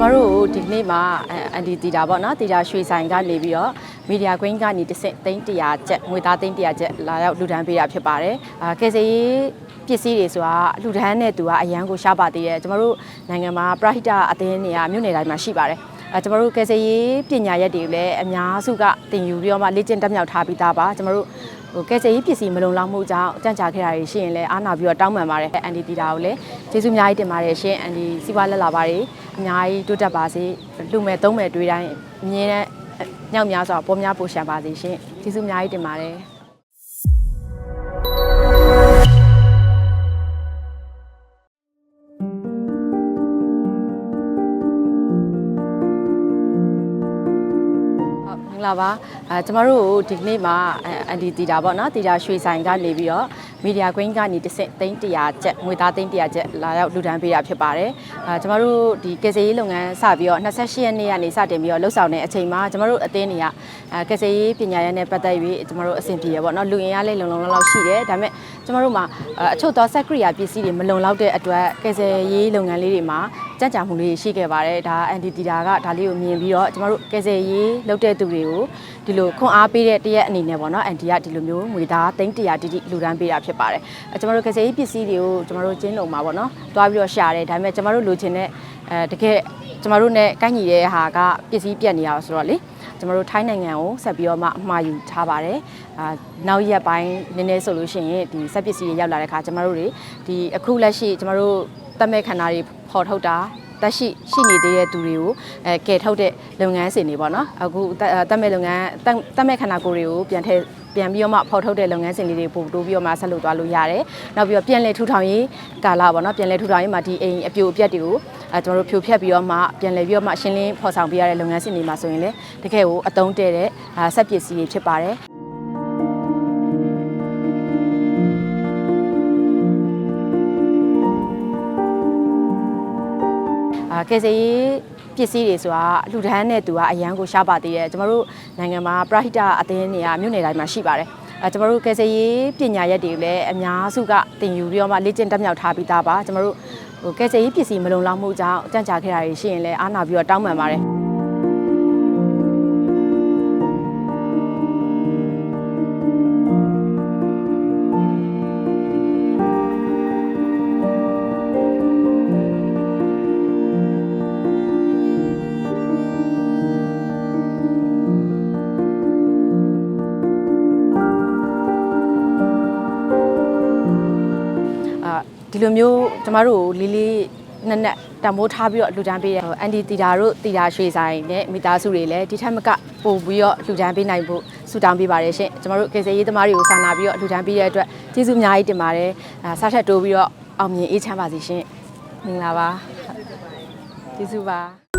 ကျမတို့ဒီနေ့မှာအန်ဒီတီတာပေါ့နော်တီတာရွှေဆိုင်ကနေပြီးတော့မီဒီယာကွင်းကနေတစ်ဆင့်သိန်း100ကျပ်ငွေသားသိန်း100ကျပ်လာရောက်လှူဒန်းပေးတာဖြစ်ပါတယ်အာကယ်ဆယ်ရေးပစ္စည်းတွေဆိုတာလှူဒန်းတဲ့သူကအရန်ကိုရှားပါသေးတယ်ကျမတို့နိုင်ငံမှာပရဟိတအသင်းတွေကမြို့နယ်တိုင်းမှာရှိပါတယ်အဲကျမတို့ကယ်ဆယ်ရေးပညာရက်တွေလည်းအများစုကတင်ယူပြီးတော့မှလေ့ကျင့်တက်မြောက်ထားပြီးသားပါကျမတို့ ဟိုကယ်ဆယ်ရေးပစ္စည်းမလုံလောက်မှုကြောင့်ကြံ့ကြာခဲ့တာတွေရှိရင်လည်းအားနာပြီးတော့တောင်းပန်ပါတယ်အန်ဒီတီတာကိုလည်းကျေးဇူးအများကြီးတင်ပါတယ်ရှင်အန်ဒီစီးပွားလက်လာပါတယ်အများကြီးတိုးတက်ပါစေလူမဲ့သုံးမဲ့တွေးတိုင်းအမြဲတမ်းညောက်များစွာပေါ်များပိုရှံပါစေရှင်ကျေးဇူးအများကြီးတင်ပါတယ် ဂလာပါအဲကျမတို့ဒီနေ့မှာအန်ဒီတီတာပေါ့နော်တီတာရွှေဆိုင်ကနေပြီးတော့မီဒီယာကွင်းကနေတစ်ဆင့်သိန်း100ကျပ်ငွေသားသိန်း100ကျပ်လာရောက်လှူဒန်းပေးတာဖြစ်ပါတယ်အဲကျမတို့ဒီကယ်ဆယ်ရေးလုပ်ငန်းစပြီးတော့28ရက်နေ့ကနေစတင်ပြီးတော့လှုပ်ဆောင်တဲ့အချိန်မှာကျမတို့အသင်းတွေကအဲကယ်ဆယ်ရေးပညာရပ်နဲ့ပတ်သက်ပြီးကျမတို့အဆင်ပြေရပေါ့နော်လူရင်ရလေးလုံလုံလောက်လောက်ရှိတယ်ဒါပေမဲ့ ကျမတို့မှာအချုပ်သောစက်ကရိယာပစ္စည်းတွေမလုံလောက်တဲ့အတွက်ကယ်ဆယ်ရေးလုပ်ငန်းလေးတွေမှာကြံ့ကြာမှုလေးရှိခဲ့ပါတယ်ဒါအန်ဒီတီတာကဒါလေးကိုမြင်ပြီးတော့ကျမတို့ကယ်ဆယ်ရေးလုပ်တဲ့သူတွေကိုဒီလိုခွန်အားပေးတဲ့တရက်အနေနဲ့ပေါ့နော်အန်တီကဒီလိုမျိုးငွေသားသိန်း100တိတိလူဒန်းပေးတာဖြစ်ပါတယ်အဲကျမတို့ကယ်ဆယ်ရေးပစ္စည်းတွေကိုကျမတို့ကျင်းလုံမှာပေါ့နော်တွားပြီးတော့ရှာတယ်ဒါပေမဲ့ကျမတို့လိုချင်တဲ့အဲတကယ်ကျမတို့ ਨੇ ကိုင်းညီတဲ့ဟာကပစ္စည်းပြတ်နေရဆိုတော့လေကျမတို့ထိုင်းနိုင်ငံကိုဆက်ပြီးတော့မှအမှားယူထားပါတယ် အာနောက်ရက်ပိုင်းနည်းနည်းဆိုလို့ရှိရင်ဒီစက်ပစ္စည်းတွေရောက်လာတဲ့ခါကျမတို့တွေဒီအခုလက်ရှိကျမတို့တတ်မဲ့ခန္ဓာတွေပေါ်ထုတ်တာတက်ရှိရှိနေသေးတဲ့သူတွေကိုအဲကယ်ထုတ်တဲ့လုပ်ငန်းစဉ်တွေပေါ့နော်အခုတက်မဲ့လုပ်ငန်းတက်မဲ့ခန္ဓာကိုယ်တွေကိုပြန်ထည့်ပြန်ပြီးတော့မှဖော်ထုတ်တဲ့လုပ်ငန်းစဉ်လေးတွေပို့တိုးပြီးတော့မှဆက်လုပ်သွားလို့ရတယ်။နောက်ပြီးတော့ပြန်လည်ထူထောင်ရေးကာလပေါ့နော်ပြန်လည်ထူထောင်ရေးမှာဒီအိမ်အပြိုအပြက်တွေကိုအဲကျွန်တော်တို့ဖြိုဖျက်ပြီးတော့မှပြန်လည်ပြီးတော့မှရှင်းလင်းဖော်ဆောင်ပေးရတဲ့လုပ်ငန်းစဉ်တွေမှာဆိုရင်လည်းတကယ်ကိုအသုံးတဲ့တဲ့စက်ပစ္စည်းတွေဖြစ်ပါတယ်။ ကယ်ဆယ်ရေးပစ္စည်းတွေဆိုတာလှူဒန်းတဲ့သူကအရန်ကိုရှားပါသေးတယ်ကျမတို့နိုင်ငံမှာပရဟိတအသင်းတွေကမြို့နယ်တိုင်းမှာရှိပါတယ်အဲကျမတို့ကယ်ဆယ်ရေးပညာရက်တွေလည်းအများစုကတင်ယူပြီးတော့မှလေ့ကျင့်တက်မြောက်ထားပြီးသားပါကျမတို့ဟိုကယ်ဆယ်ရေးပစ္စည်းမလုံလောက်မှုကြောင့်ကြံ့ကြာခဲ့တာတွေရှိရင်လည်းအားနာပြီးတော့တောင်းပန်ပါတယ် ဒီလိုမျိုးကျမတို့ကိုလေးလေးနက်နက်တံမိုးထားပြီးတော့လှူဒန်းပေးတယ်အန်ဒီတီတာတို့တီတာရွှေဆိုင်နဲ့မိသားစုတွေလည်းဒီထက်မကပို့ပြီးတော့လှူဒန်းပေးနိုင်ဖို့ဆုတောင်းပေးပါတယ်ရှင်ကျမတို့ကေဆေးရေးသမားတွေကိုစာနာပြီးတော့လှူဒန်းပေးတဲ့အတွက်ကျေးဇူးအများကြီးတင်ပါတယ်အာစားထက်တိုးပြီးတော့အောင်မြင်အေးချမ်းပါစေရှင်မင်္ဂလာပါကျေးဇူးပါ